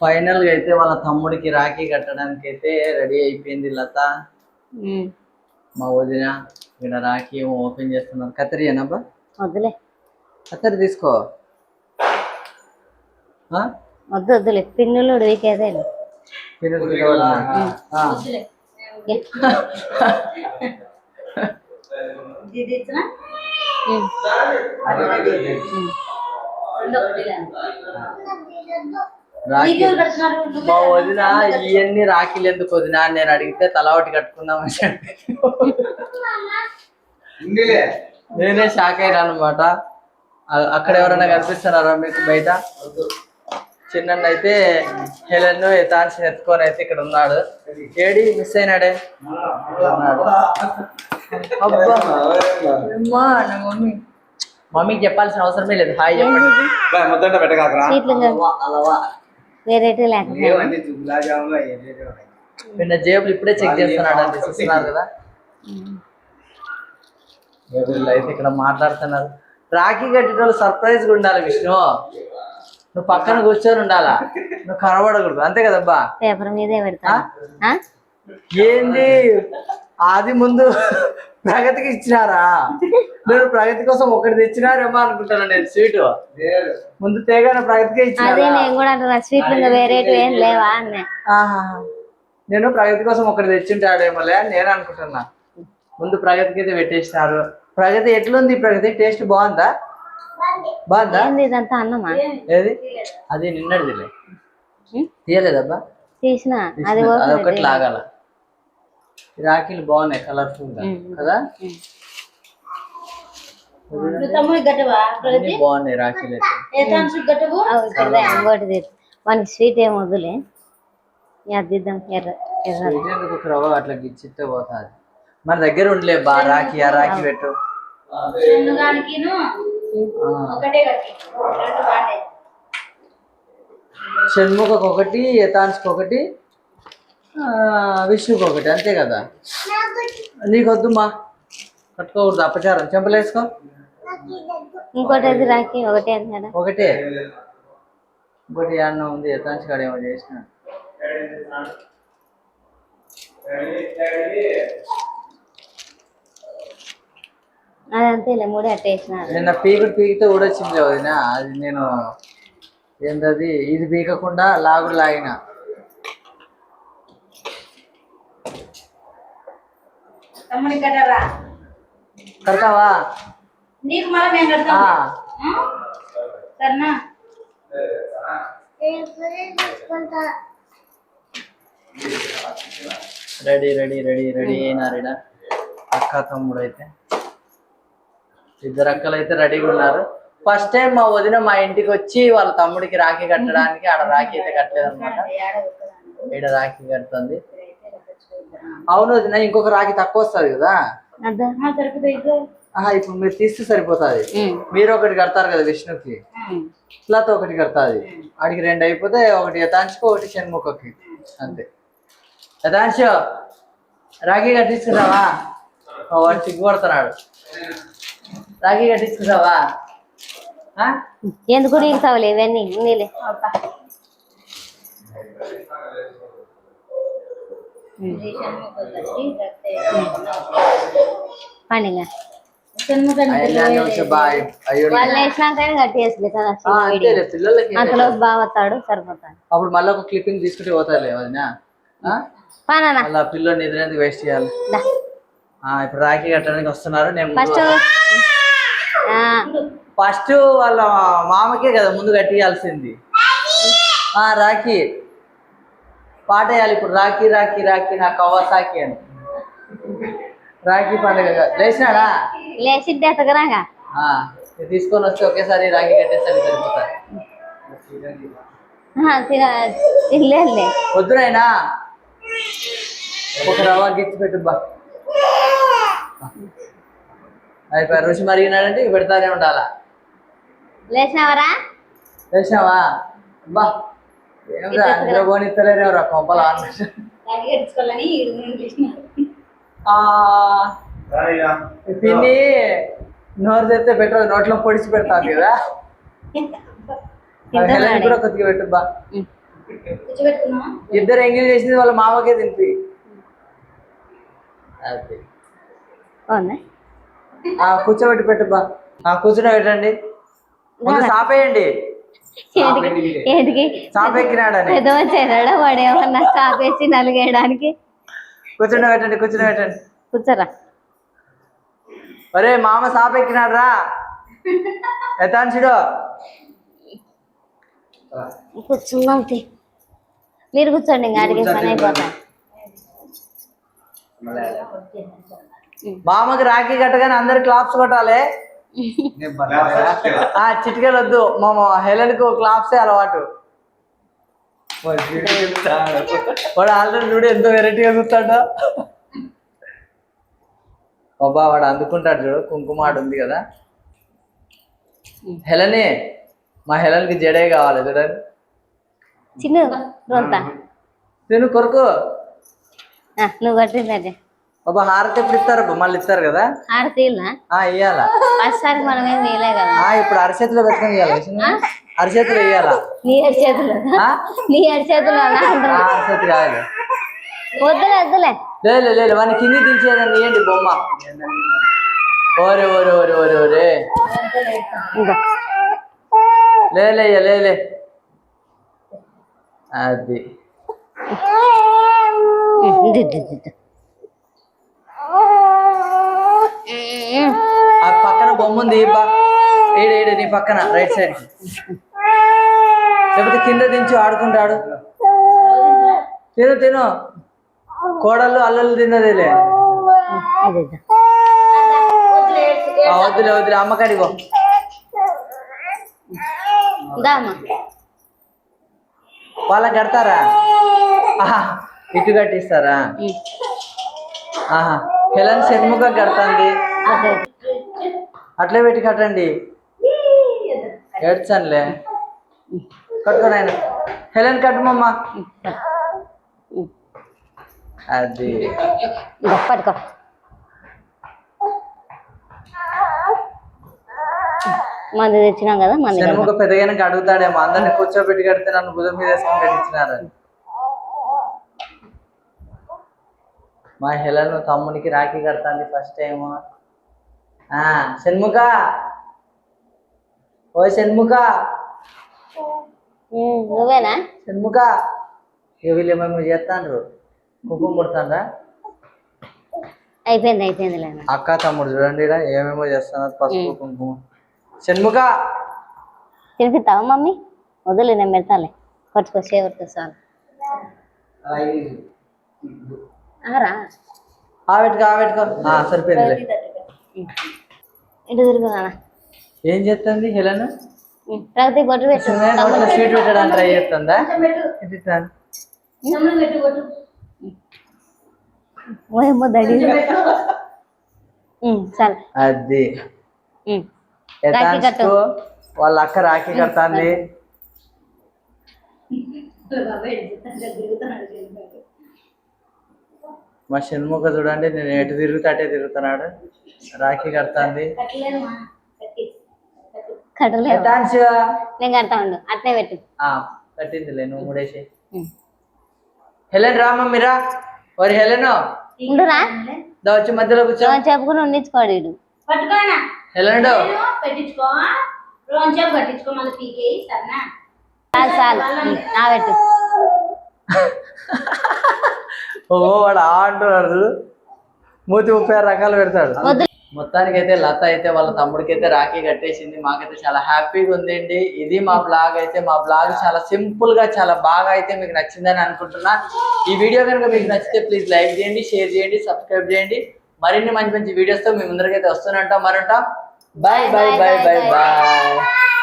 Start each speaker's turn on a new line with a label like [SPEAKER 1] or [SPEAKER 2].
[SPEAKER 1] ఫైనల్గా అయితే వాళ్ళ తమ్ముడికి రాఖీ కట్టడానికి అయితే రెడీ అయిపోయింది లత. మా వదిన ఇక్కడ రాఖీ ఏమో ఓపెన్ చేస్తున్నారు కత్తిరి ఏనబ్బా
[SPEAKER 2] వద్దులే.
[SPEAKER 1] కత్తిరి తీసుకో?
[SPEAKER 2] వద్దు వద్దులే. పిన్నులు ఉడికేదే.
[SPEAKER 1] మా వదిన ఇవన్నీ రాఖీలు ఎందుకు వదిన అని నేను అడిగితే తల ఒకటి కట్టుకుందామని చెప్పి. నేనే షాక్ అయినా అనమాట అక్కడ ఎవరైనా కనిపిస్తున్నారా మీకు బయట? చిన్న అయితే హెలెన్ ఎతాన్స్ ఎత్తుకొని అయితే ఇక్కడ ఉన్నాడు. ఏడి మిస్ అయినాడే. అబ్బా. నా మమ్మీ. మమ్మీకి చెప్పాల్సిన అవసరమే లేదు. హాయ్ చెప్పండి.
[SPEAKER 2] వేరేటి
[SPEAKER 1] నిన్న జేబులు ఇప్పుడే చెక్ చేస్తున్నాడు అని చూస్తున్నారు కదా. వీళ్ళు అయితే ఇక్కడ మాట్లాడుతున్నారు. రాఖీ కట్టేటోళ్ళు సర్ప్రైజ్గా ఉండాలి విష్ణు. నువ్వు పక్కన కూర్చొని ఉండాలా? నువ్వు కనబడకూడదు. అంతే కదబ్బా
[SPEAKER 2] పేపర్ మీదే పెడతా ఆ?
[SPEAKER 1] ఏంది? అది ముందు ప్రగతికి ఇచ్చినారా? నేను ప్రగతి కోసం ఒకటి తెచ్చినారేమో అనుకుంటాను నేను స్వీట్. ముందు తేగానే ప్రగతికే
[SPEAKER 2] అదే
[SPEAKER 1] ఇచ్చినారా
[SPEAKER 2] నేను వేరేటి ఏం లేవా
[SPEAKER 1] ప్రగతి కోసం ఒకటి తెచ్చింటాడేమోలే అని నేను అనుకుంటున్నా. ముందు ప్రగతికి అయితే పెట్టేసినారు. ప్రగతి ఎట్లుంది ప్రగతి? టేస్ట్ బాగుందా? బాగుందా?
[SPEAKER 2] ఏంది ఇదంతా అన్నమా?
[SPEAKER 1] ఏది? అది నిన్నటిదిలే
[SPEAKER 2] ఉం?
[SPEAKER 1] తీయలేదబ్బా.
[SPEAKER 2] తీసిన. అది చేయి.
[SPEAKER 1] లాగాల. రాఖీలు బాగున్నాయి కలర్ఫుల్గా. కదా? బాగున్నాయి రాఖీలు
[SPEAKER 2] మనకి స్వీట్ ఏం వద్దులే. ఇది దిద్దాం ఎర్ర ఎర్ర.
[SPEAKER 1] ఎందుకు ఒక రవ్వ అట్లా గిచ్చితే పోతుంది. మన దగ్గర ఉండలే బా రాఖీ ఆ రాఖీ పెట్టు. ఆ. షణ్ముఖకు ఒకటి యథాన్స్కి ఒకటి విష్ణుకి ఒకటి అంతే కదా? నీకొద్దుమా కట్టుకోకూడదు అపచారం. చెంపలేసుకో.
[SPEAKER 2] ఇంకోటి రాకి ఒకటి
[SPEAKER 1] ఒకటే. ఇంకోటి అన్న ఉంది? యథాన్స్ కాడ ఏమో చేసిన.
[SPEAKER 2] అది అంతేలే మూడే అట్టేసిన
[SPEAKER 1] నిన్న పీకుడు పీకితే ఊడొచ్చింది వదిన. అది నేను ఏంటది ఇది పీకకుండా లాగుడు లాగిన. కడతావా?
[SPEAKER 3] నీకు మళ్ళీ మేము కడతాం
[SPEAKER 1] ఆ,
[SPEAKER 3] సరేనా
[SPEAKER 1] రెడీ రెడీ రెడీ రెడీ అయినారు అక్క తమ్ముడు అయితే. ఇద్దరు అక్కలు అయితే రెడీగా ఉన్నారు. ఫస్ట్ టైం మా వదిన మా ఇంటికి వచ్చి వాళ్ళ తమ్ముడికి రాఖీ కట్టడానికి ఆడ రాఖీ అయితే కట్టలేదు అనమాట ఈడ రాఖీ కడుతుంది. అవును వదిన ఇంకొక రాఖీ తక్కువ వస్తుంది కదా. ఇప్పుడు మీరు తీస్తే సరిపోతుంది. మీరు ఒకటి కడతారు కదా విష్ణుకి. లత ఒకటి కడతాది. ఆడికి రెండు అయిపోతే ఒకటి యథాంశకు ఒకటి షణ్ముఖకి. అంతే. యథాంశ రాఖీ కట్టించుకున్నావా మా వాడు సిగ్గుపడుతున్నాడు రాఖీ కట్టించుకున్నావా ఆ?
[SPEAKER 2] ఎందుకు నీకు ఇవన్నీ? నీలే పండుగ
[SPEAKER 1] అయ్యా, వచ్చే బాయ్ అయ్యో
[SPEAKER 2] వాళ్ళు వేసినాక కట్టేసలే కదా
[SPEAKER 1] ఆ, అంతేలే పిల్లలకి
[SPEAKER 2] అంతలో బాగా వస్తాడు సరిపోతాడు.
[SPEAKER 1] అప్పుడు మళ్ళీ ఒక క్లిప్పింగ్ తీసుకుంటే పోతాలే వదినా. మళ్ళీ పిల్లల్ని ఎదురెందుకు వేస్ట్ చేయాలి? ఇప్పుడు రాఖీ కట్టడానికి వస్తున్నారు నేను
[SPEAKER 2] ఫస్ట్
[SPEAKER 1] వాళ్ళ మామకే కదా ముందు కట్టియాల్సింది. ఆ రాఖీ. పాట వేయాలి ఇప్పుడు రాఖీ రాఖీ రాఖీ నా కవాసాకి అని. రాఖీ పండుగ. లేచినాడా?
[SPEAKER 2] లేచి
[SPEAKER 1] తీసుకొని వస్తే ఒకేసారి రాఖీ కట్టేసరికి
[SPEAKER 2] తినలేదులే.
[SPEAKER 1] వద్దునైనా ఒక రవ్వ గిచ్చి పెట్టు బా. అయిపోయి రుచి మరిగినాడంటే ఇక పెడతానే ఉండాలా?
[SPEAKER 2] లేచినావరా?
[SPEAKER 1] లేచినావా? బా. పోనిస్తలేరేమరా కొంపలు పిన్ని నోరు తెస్తే పెట్టదు నోట్లో పొడిచి పెడతాది కదా. హెలెన్ కూడా కొద్దిగా పెట్టు బా.
[SPEAKER 3] కూర్చోబెట్టుకున్నావా
[SPEAKER 1] ఇద్దరు ఎంగిల్ చేసింది వాళ్ళ మామకే ఆ కూర్చోబెట్టి పెట్టు బా. ఆ కూర్చుని పెట్టండి. ముందు సాపేయండి.
[SPEAKER 2] పెద్ద వచ్చాడా వాడు ఏమన్నా చాపేసి నలిగేయడానికి?
[SPEAKER 1] కూర్చుని పెట్టండి కూర్చుని పెట్టండి
[SPEAKER 2] కూర్చోరా.
[SPEAKER 1] ఒరే మామ సాపెక్కినాడు రా ఎత్తాన్సిడు
[SPEAKER 2] కూర్చుందాం. మీరు కూర్చోండి ఇంకా అడిగి పని అయిపోతా
[SPEAKER 1] మామకి రాఖీ కట్టగానే అందరు క్లాప్స్ కొట్టాలి. చిటికెలు వద్దు. మా హెలెన్కు క్లాప్సే అలవాటు. వాడు ఆల్రెడీ చూడు ఎంత వెరైటీగా చూస్తాడో? బాబా వాడు అందుకుంటాడు చూడు. కుంకుమ ఆడు ఉంది కదా. హెలనే మా హెలెన్కి జడే కావాలి చూడండి
[SPEAKER 2] చిన్న రొంత
[SPEAKER 1] నేను కొరకు.
[SPEAKER 2] నువ్వు కట్టిందంటే
[SPEAKER 1] బాబా హారతి ఎప్పుడు ఇస్తారు? మళ్ళీ ఇస్తారు కదా? ఆ ఇయ్యాలా?
[SPEAKER 2] ఫస్ట్సారి మనం ఏం వేయలే కదా.
[SPEAKER 1] ఇప్పుడు అరచేతిలో పెట్టుకొని ఇయ్యాలి? అరచేతిలో ఇయ్యాలా?
[SPEAKER 2] నీ అరి చేతులు
[SPEAKER 1] ఆ?
[SPEAKER 2] నీ అరి చేతులు
[SPEAKER 1] ఆ, అరచేతి కావాలి
[SPEAKER 2] వద్దులే వద్దులే.
[SPEAKER 1] లేదు లేదు వాడిని కింది దించేదండి ఏంటి బొమ్మ. ఓరే ఓరే ఓరే ఓరే ఓరే లేలే లేలే అది
[SPEAKER 2] ఇది, ఇది, ఇది, ఇది.
[SPEAKER 1] ఆ పక్కన బొమ్మ ఉంది బా. ఏడు ఏడు నీ పక్కన రైట్ సైడ్. లేకపోతే కింద దించి ఆడుకుంటాడు. తిను తిను. కోడళ్ళు అల్లలు తిన్నదేలే. వద్దులే వద్దులే
[SPEAKER 2] అమ్మ.
[SPEAKER 1] వాళ్ళకి కడతారా? ఇటు కట్టిస్తారా. ఆహా హెలన్ షణ్ముఖ కడతాంది. అట్లే పెట్టి కట్టండి. ఏడ్చానులే. కట్టుకోను ఆయన. హెలెన్ కట్టుమమ్మ. అది.
[SPEAKER 2] పట్టుకో. మంది తెచ్చినాం కదా మంది
[SPEAKER 1] షణ్ముఖ పెద్దగానే అడుగుతాడేమో అందరిని కూర్చోబెట్టి కడితే నన్ను భుజం మీద వేసుకొని కట్టించినారు. మా హెలన్ తమ్మునికి రాఖీ కడతాంది ఫస్ట్ టైం షణ్ముఖ. ఓ షణ్ముఖ.
[SPEAKER 2] నువ్వేనా?
[SPEAKER 1] షణ్ముఖ. వీళ్ళు ఏమేమో చేస్తాండ్రు కుంకుమ కొడతాండ్రా
[SPEAKER 2] అయిపోయింది అయిపోయింది
[SPEAKER 1] అక్క తమ్ముడు చూడండి ఏమేమో చేస్తున్నారు పసుపు కుంకుమ. షణ్ముఖ.
[SPEAKER 2] తినిపిస్తావా మమ్మీ? వదిలే నేను పెడతాలే. పట్టుకో సేవట్టుకో చాలు. ఆరా?
[SPEAKER 1] ఆవెట్టుకో ఆవెట్టుకో. ఆ, సరిపోయిందిలే.
[SPEAKER 2] ఇటు తిరుగు నాన్న.
[SPEAKER 1] ఏం చేస్తుంది హెలన్?
[SPEAKER 2] ప్రగతి బొట్టు పెట్టు.
[SPEAKER 1] స్వీట్ పెట్టడానికి ట్రై చేస్తుందా?
[SPEAKER 2] ఓయమ్మ దడి చాలు
[SPEAKER 1] అది. వాళ్ళ అక్క రాఖీ కడతాంది. మా షణ్ముఖ చూడండి నేను ఎటు తిరుగుతా అటే తిరుగుతున్నాడు. రాఖీ కడతాంది.
[SPEAKER 3] కట్టలేదు.
[SPEAKER 2] నేను కడతా ఉండు అట్నే పెట్టు.
[SPEAKER 1] ఆ, కట్టిందిలే నువ్వు మూడేసి
[SPEAKER 2] ఉమ్.
[SPEAKER 1] హెలెన్ రామ్మ మీరా మరి హెలెన్
[SPEAKER 2] ఉండురా
[SPEAKER 1] దా వచ్చి మధ్యలో కూర్చో.
[SPEAKER 2] రోజు చెప్పుకుని ఉండించుకోడు వీడు
[SPEAKER 3] పట్టుకోనా?
[SPEAKER 1] హెలెన్
[SPEAKER 3] నేను పెట్టించుకో. రోజు కట్టించుకో మళ్ళీ పీకేయి సరేనా?
[SPEAKER 2] చాలు చాలు. ఉమ్, నా పెట్టు.
[SPEAKER 1] ఓ వాడు ఆ అంటున్నాడు. చూడు. మూతి ముప్పై ఆరు రకాలు పెడతాడు. మొత్తానికి అయితే లత అయితే వాళ్ళ తమ్ముడికి అయితే రాఖీ కట్టేసింది. మాకైతే చాలా హ్యాపీగా ఉందండి. ఇది మా బ్లాగ్ అయితే మా బ్లాగ్ చాలా సింపుల్గా చాలా బాగా అయితే మీకు నచ్చిందని అనుకుంటున్నా. ఈ వీడియో కనుక మీకు నచ్చితే ప్లీజ్ లైక్ చేయండి షేర్ చేయండి సబ్స్క్రైబ్ చేయండి. మరిన్ని మంచి మంచి వీడియోస్తో మీ ముందరకైతే వస్తూనే ఉంటాం. మరి ఉంటాం. Bye bye bye bye bye